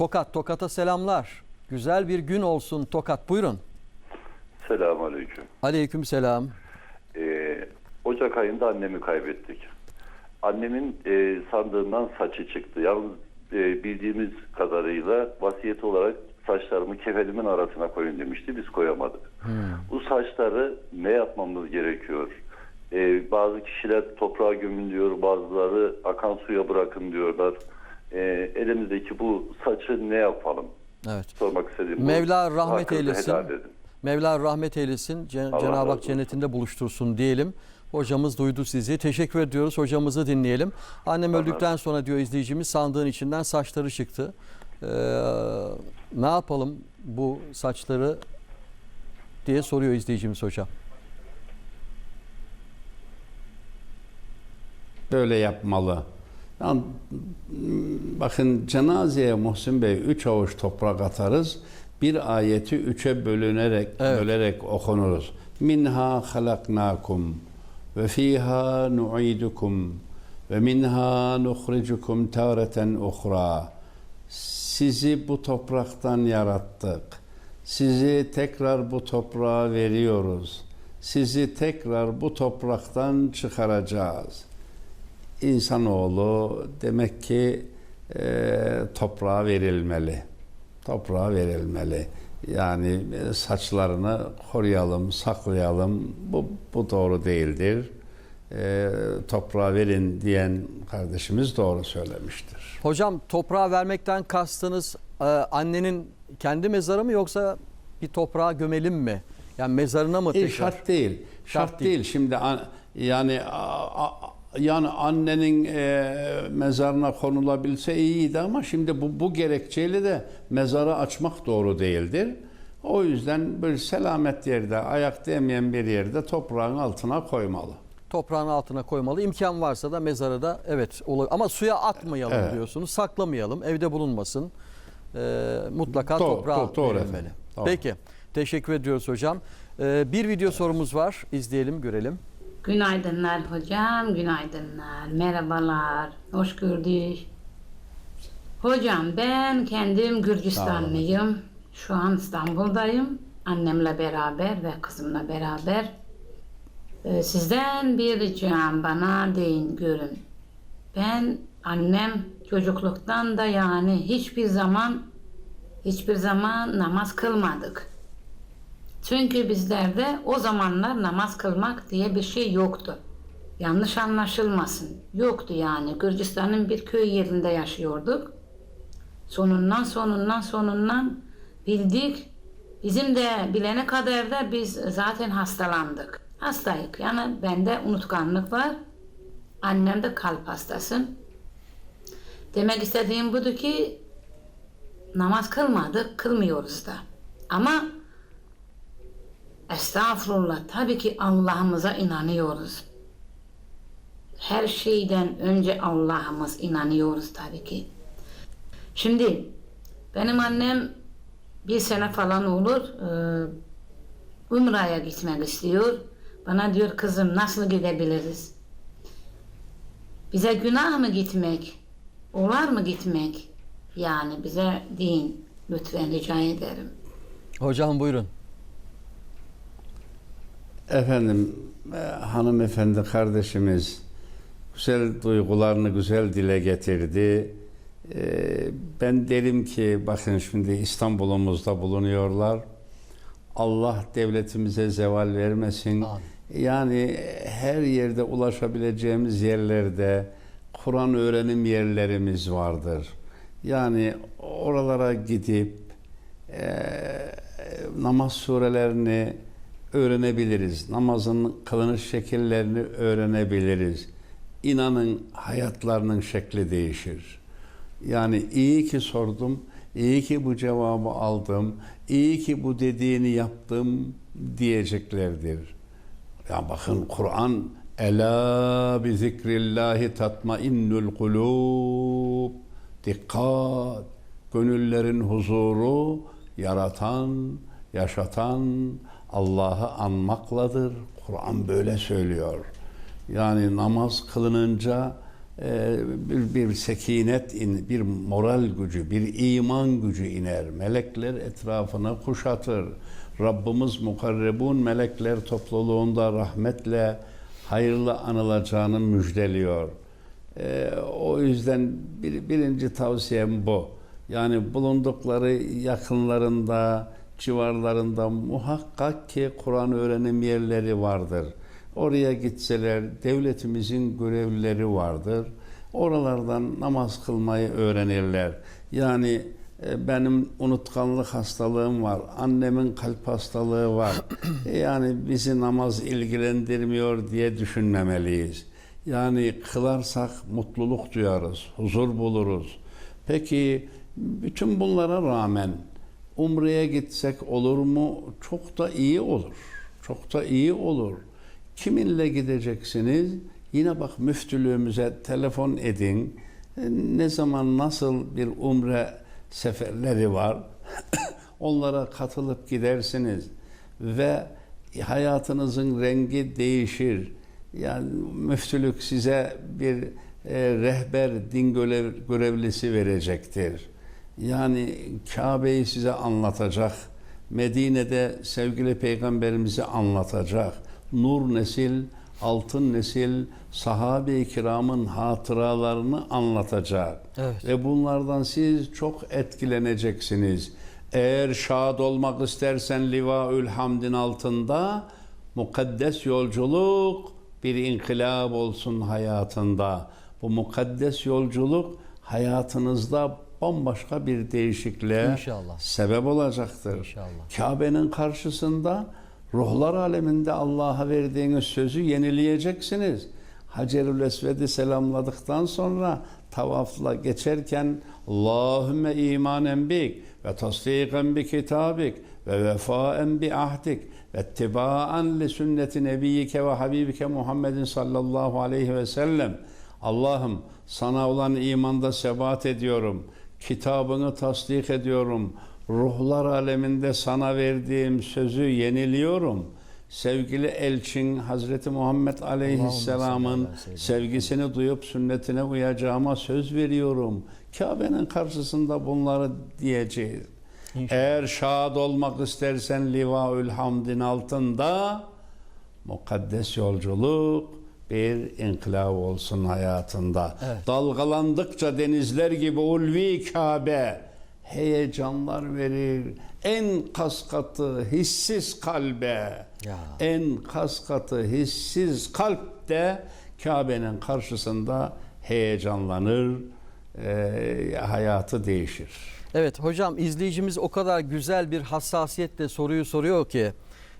Tokat, Tokat'a selamlar. Güzel bir gün olsun Tokat. Buyurun. Selamünaleyküm. Aleyküm selam. Ee, Ocak ayında annemi kaybettik. Annemin e, sandığından saçı çıktı. Yalnız e, bildiğimiz kadarıyla vasiyet olarak saçlarımı kefenimin arasına koyun demişti. Biz koyamadık. Bu saçları ne yapmamız gerekiyor? Ee, bazı kişiler toprağa gömün diyor, bazıları akan suya bırakın diyorlar. Ee, elimizdeki bu saçı ne yapalım? Evet. Sormak istediğim bu. Mevla rahmet eylesin. Mevla rahmet eylesin. Ce- Allah Cenab-ı Hak cennetinde buluştursun diyelim. Hocamız duydu sizi. Teşekkür ediyoruz. Hocamızı dinleyelim. Annem Allah öldükten sonra diyor izleyicimiz sandığın içinden saçları çıktı. Ee, ne yapalım bu saçları diye soruyor izleyicimiz hocam. böyle yapmalı. Yani, bakın cenazeye Muhsin Bey üç avuç toprak atarız. Bir ayeti üçe bölünerek Evet. bölerek okunuruz. Minha halaknakum ve fiha nu'idukum ve minha nukhrijukum tareten uhra. Sizi bu topraktan yarattık. Sizi tekrar bu toprağa veriyoruz. Sizi tekrar bu topraktan çıkaracağız. İnsanoğlu demek ki e, toprağa verilmeli. Toprağa verilmeli. Yani e, saçlarını koruyalım, saklayalım. Bu, bu doğru değildir. E, toprağa verin diyen kardeşimiz doğru söylemiştir. Hocam toprağa vermekten kastınız e, annenin kendi mezarı mı yoksa bir toprağa gömelim mi? Yani mezarına mı E, şart değil. Şart, Şart değil. değil. Şimdi an- yani a- a- yani annenin e, mezarına konulabilse iyiydi ama şimdi bu bu gerekçeyle de mezarı açmak doğru değildir. O yüzden böyle selamet yerde, ayak değmeyen bir yerde toprağın altına koymalı. Toprağın altına koymalı. İmkan varsa da mezarı da evet olur. Ama suya atmayalım Evet. diyorsunuz. Saklamayalım. Evde bulunmasın. E, mutlaka Doğru, toprağa doğru, doğru verilmeli. efendim. Doğru. Peki. Teşekkür ediyoruz hocam. E, bir video sorumuz var. İzleyelim, görelim. Günaydınlar hocam, günaydınlar, merhabalar, hoş gördük. Hocam ben kendim Gürcistanlıyım. Şu an İstanbul'dayım. Annemle beraber ve kızımla beraber. Ee, sizden bir ricam bana deyin görün. Ben annem çocukluktan da yani hiçbir zaman hiçbir zaman namaz kılmadık. Çünkü bizlerde o zamanlar namaz kılmak diye bir şey yoktu. Yanlış anlaşılmasın. Yoktu yani. Gürcistan'ın bir köy yerinde yaşıyorduk. Sonundan sonundan sonundan bildik. Bizim de bilene kadar da biz zaten hastalandık. Hastayık. Yani bende unutkanlık var. Annem de kalp hastası. Demek istediğim budur ki namaz kılmadık, kılmıyoruz da. Ama Estağfurullah. Tabii ki Allah'ımıza inanıyoruz. Her şeyden önce Allah'ımız inanıyoruz tabii ki. Şimdi benim annem bir sene falan olur e, Umra'ya gitmek istiyor. Bana diyor kızım nasıl gidebiliriz? Bize günah mı gitmek? Olar mı gitmek? Yani bize deyin. Lütfen rica ederim. Hocam buyurun. Efendim, e, hanımefendi kardeşimiz güzel duygularını güzel dile getirdi. E, ben derim ki bakın şimdi İstanbul'umuzda bulunuyorlar. Allah devletimize zeval vermesin. Amin. Yani her yerde ulaşabileceğimiz yerlerde Kur'an öğrenim yerlerimiz vardır. Yani oralara gidip e, namaz surelerini öğrenebiliriz. Namazın kılınış şekillerini öğrenebiliriz. İnanın hayatlarının şekli değişir. Yani iyi ki sordum, iyi ki bu cevabı aldım, iyi ki bu dediğini yaptım diyeceklerdir. Ya bakın Kur'an Ela bi zikrillahi tatmainnul kulub. Dikkat! Gönüllerin huzuru yaratan, yaşatan Allah'ı anmakladır. Kur'an böyle söylüyor. Yani namaz kılınınca e, bir, bir sekinet, in, bir moral gücü, bir iman gücü iner. Melekler etrafına kuşatır. Rabbimiz mukarrebun melekler topluluğunda rahmetle hayırlı anılacağını müjdeliyor. Ee, o yüzden bir, birinci tavsiyem bu. Yani bulundukları yakınlarında, civarlarında muhakkak ki Kur'an öğrenim yerleri vardır. Oraya gitseler devletimizin görevlileri vardır. Oralardan namaz kılmayı öğrenirler. Yani e, benim unutkanlık hastalığım var. Annemin kalp hastalığı var. E, yani bizi namaz ilgilendirmiyor diye düşünmemeliyiz. Yani kılarsak mutluluk duyarız, huzur buluruz. Peki bütün bunlara rağmen Umre'ye gitsek olur mu? Çok da iyi olur. Çok da iyi olur. Kiminle gideceksiniz? Yine bak müftülüğümüze telefon edin. E, Ne zaman nasıl bir umre seferleri var? Onlara katılıp gidersiniz ve hayatınızın rengi değişir. Yani müftülük size bir e, rehber, din görev, görevlisi verecektir. Yani Kabe'yi size anlatacak. Medine'de sevgili peygamberimizi anlatacak. Nur nesil, altın nesil, sahabe-i kiramın hatıralarını anlatacak. Evet. Ve bunlardan siz çok etkileneceksiniz. Eğer şad olmak istersen Livaül Hamd'in altında mukaddes yolculuk bir inkılap olsun hayatında. Bu mukaddes yolculuk hayatınızda bambaşka bir değişikliğe İnşallah. sebep olacaktır. İnşallah. Kabe'nin karşısında ruhlar aleminde Allah'a verdiğiniz sözü yenileyeceksiniz. Hacerül Esved'i selamladıktan sonra tavafla geçerken Allahümme imanen bik ve tasdiken bi kitabik ve vefaen bi ahdik ve ittibaan li sünneti nebiyyike ve habibike Muhammedin sallallahu aleyhi ve sellem Allah'ım sana olan imanda sebat ediyorum. Kitabını tasdik ediyorum. Ruhlar aleminde sana verdiğim sözü yeniliyorum. Sevgili elçin Hazreti Muhammed Aleyhisselam'ın sevgisini duyup sünnetine uyacağıma söz veriyorum. Kabe'nin karşısında bunları diyeceğiz. Eğer şad olmak istersen Livaül Hamd'in altında mukaddes yolculuk bir inkılap olsun hayatında. Evet. Dalgalandıkça denizler gibi ulvi Kabe heyecanlar verir. En kaskatı hissiz kalbe, Ya. en kaskatı hissiz kalp de Kabe'nin karşısında heyecanlanır, eee, hayatı değişir. Evet hocam izleyicimiz o kadar güzel bir hassasiyetle soruyu soruyor ki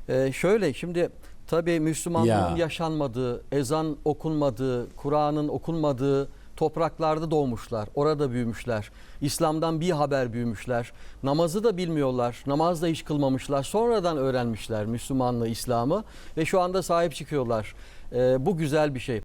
e, şöyle şimdi tabii Müslümanlığın Ya. yaşanmadığı, ezan okunmadığı, Kur'an'ın okunmadığı topraklarda doğmuşlar. Orada büyümüşler. İslam'dan bir haber büyümüşler. Namazı da bilmiyorlar. Namaz da hiç kılmamışlar. Sonradan öğrenmişler Müslümanlığı, İslam'ı ve şu anda sahip çıkıyorlar. E, bu güzel bir şey.